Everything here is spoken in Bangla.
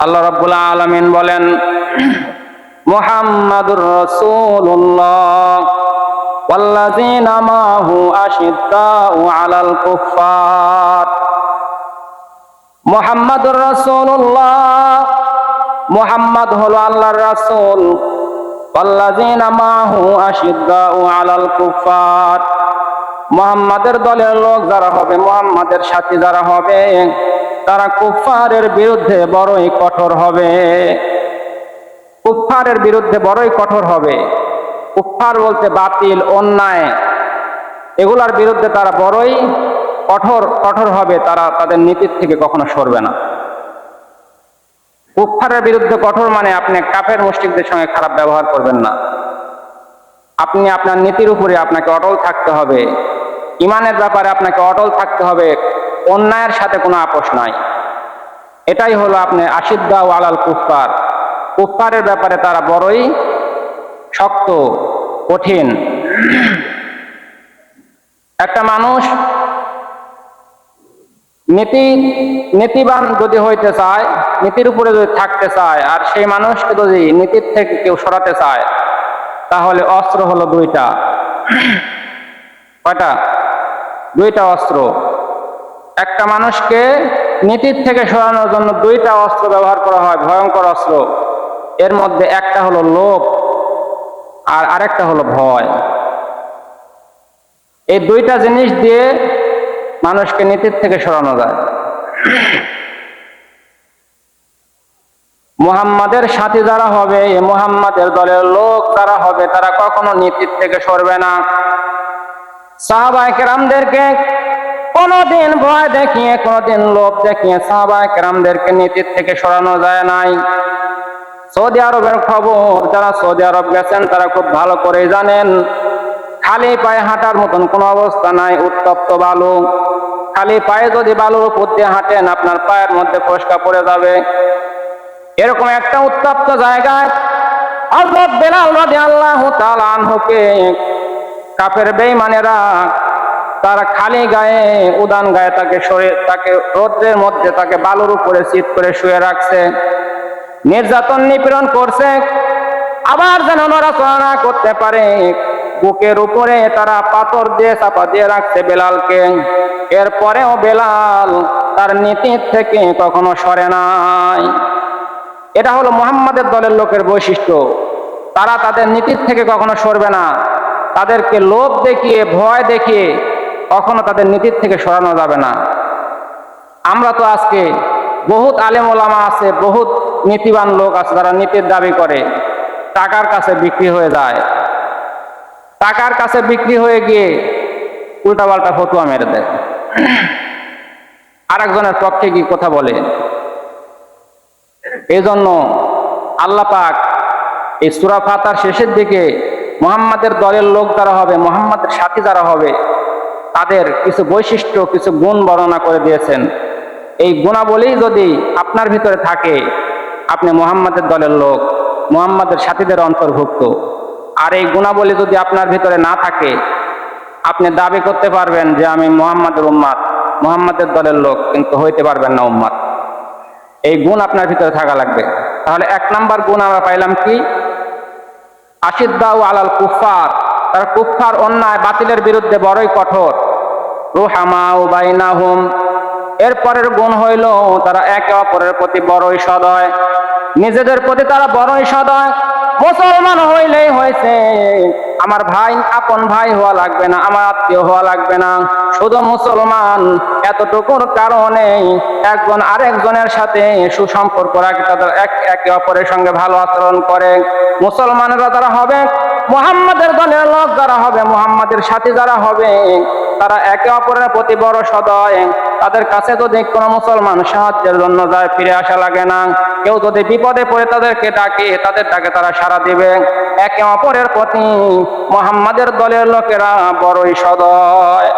আল্লাহ রাব্বুল আলামিন বলেন মুহাম্মাদুর রাসূলুল্লাহ والذين معه أشداء على الكفار মুহাম্মাদুর রাসূলুল্লাহ মুহাম্মদ হলো আল্লাহর রাসূল والذين معه أشداء على الكفار মুহাম্মাদের দলের লোক যারা হবে মুহাম্মাদের সাথী যারা হবে তারা কুফফারের বিরুদ্ধে বড়ই কঠোর হবে। কুফফারের বিরুদ্ধে বড়ই কঠোর হবে। কুফফার বলতে বাতিল, অন্যায়। এগুলার বিরুদ্ধে তারা বড়ই কঠোর কঠোর হবে, তারা তাদের নীতির থেকে কখনো সরবে না। কুফফারের বিরুদ্ধে কঠোর মানে আপনি কাফের মুশরিকদের সঙ্গে খারাপ ব্যবহার করবেন না। আপনি আপনার নীতির উপরে আপনাকে অটল থাকতে হবে। ইমানের ব্যাপারে আপনাকে অটল থাকতে হবে। অন্যায়ের সাথে কোনো আপোষ নাই। এটাই হলো আপনি আশিদ্দা ও আলাল কুফার কুফারের ব্যাপারে তারা বড়ই শক্ত, কঠিন। একটা মানুষ নীতি, নীতিবান যদি হইতে চায়, নীতির উপরে যদি থাকতে চায়, আর সেই মানুষকে যদি নীতির থেকে কেউ সরাতে চায়, তাহলে অস্ত্র হলো দুইটা। কয়টা? দুইটা অস্ত্র। একটা মানুষকে নীতির থেকে সরানোর জন্য দুইটা অস্ত্র ব্যবহার করা হয়, ভয়ঙ্কর অস্ত্র। এর মধ্যে একটা হলো লোভ আর আরেকটা হলো ভয়। এই দুইটা জিনিস দিয়ে মানুষকে নীতির থেকে সরানো যায়। মুহাম্মাদের সাথী যারা হবে, এই মুহাম্মাদের দলের লোক তারা হবে, তারা কখনো নীতির থেকে সরবে না। সাহাবাই কেরামদেরকে কোনোদিন ভয় দেখিয়ে, কোনোদিন লোভ দেখিয়ে সাহাবাই কেরামদেরকে নীতির থেকে সরানো যায় নাই। সৌদি আরবের খবর, যারা সৌদি আরব গেছেন, তারা খুব ভালো করে জানেন, খালি পায়ে হাঁটার মতন কোনো অবস্থা নাই, উত্তপ্ত বালু। খালি পায়ে যদি বালুর উপর দিয়ে হাঁটেন, আপনার পায়ের মধ্যে ফসকা পড়ে যাবে। এরকম একটা উত্তপ্ত জায়গায় হযরত বেলাল রাদিয়াল্লাহু তারা খালি গায়ে উদান গায়ে তাকে সরে তাকে রোদ্রের মধ্যে তাকে বালুর উপরে চিত করে শুয়ে রাখছে। নির্যাতন নিপীড়ন করছে। আবার যেন নড়াচড়া করতে পারে। বুকের উপরে তারা পাথর দিয়ে চাপা দিয়ে রাখছে বেলালকে। এরপরেও বেলাল তার নীতির থেকে কখনো সরে নাই। এটা হলো মোহাম্মদের দলের লোকের বৈশিষ্ট্য। তারা তাদের নীতির থেকে কখনো সরবে না। তাদেরকে লোভ দেখিয়ে, ভয় দেখিয়ে কখনো তাদের নীতির থেকে সরানো যাবে না। আমরা তো আজকে বহুত আলেম ওলামা আছে, বহুত নীতিবান লোক আছে যারা নীতির দাবি করে, টাকার কাছে বিক্রি হয়ে যায়। টাকার কাছে বিক্রি হয়ে গিয়ে উল্টাপাল্টা ফতুয়া মেরে দেয়। আরেকজনের পক্ষে গিয়ে কথা বলে। এই জন্য আল্লাহ পাক এই সুরা ফাতার শেষের দিকে মোহাম্মদের দলের লোক যারা হবে, মোহাম্মদের সাথী যারা হবে তাদের কিছু বৈশিষ্ট্য, কিছু গুণ বর্ণনা করে দিয়েছেন। এই গুণাবলী যদি আপনার ভিতরে থাকে, আপনি মোহাম্মদের দলের লোক, মোহাম্মদের সাথীদের অন্তর্ভুক্ত। আর এই গুণাবলী যদি আপনার ভিতরে না থাকে, আপনি দাবি করতে পারবেন যে আমি মোহাম্মদের উম্মাদ, মোহাম্মদের দলের লোক, কিন্তু হইতে পারবেন না উম্মাদ। এই গুণ আপনার ভিতরে থাকা লাগবে। তাহলে এক নাম্বার গুণ আমরা পাইলাম কি? আশিদ্দাউ আলাল কুফার তার কুফার অন্যায়, বাতিলের বিরুদ্ধে বড়ই কঠোর। রুহামাউ বাইনাহুম। এর পরের গুণ হইল, তারা একে অপরের প্রতি বড়ই সদয়। নিজেদের প্রতি তারা বড়ই সদয়। মুসলমান হইলেই হয়েছে, আমার ভাই, আপন ভাই হওয়া লাগবে না, আমার আত্মীয় হওয়া লাগবে না। শুধু মুসলমান, এতটুকুর কারণে একজন আরেকজনের সাথে সুসম্পর্ক রাখে, তাদের এক একে অপরের সঙ্গে ভালো আচরণ করে। মুসলমানেরা যারা হবে মোহাম্মদের দলের লোক যারা হবে, মোহাম্মদের সাথী যারা হবে, তারা একে অপরের প্রতি বড় সদয়। তাদের কাছে যদি কোনো মুসলমান সাহায্যের জন্য যায়, ফিরে আসা লাগে না। কেউ যদি বিপদে পড়ে তাদেরকে ডাকে, তাদের ডাকে তারা সারা দিবে। একে অপরের প্রতি মোহাম্মদের দলের লোকেরা বড়ই সদয়।